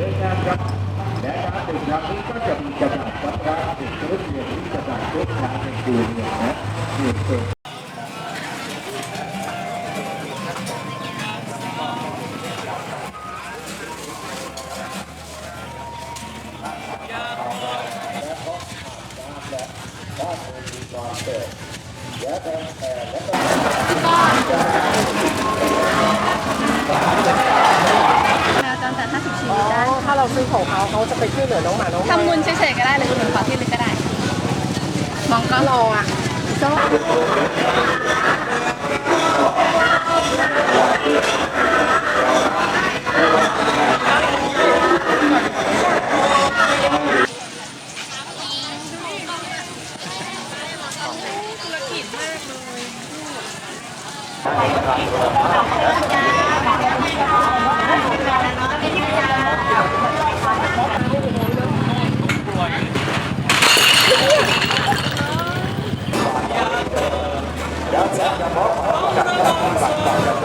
ในงานครับและการดื่มครั้งนี้ก็จะมีจำหน่ายครับร้านดื่มรถเรียนที่จำหน่ายทุกครั้งในคืนเนี่ยนะนี่คือแม เราซื้อของเขาเขาจะไปช่วยเหลือน้องหมาน้องแมทำวบุญเฉยๆก็ได้หรืออุดนุนขอที่ลึกก็ได้ มองก็รออะก็ธุรกิจมากเลย Thank you.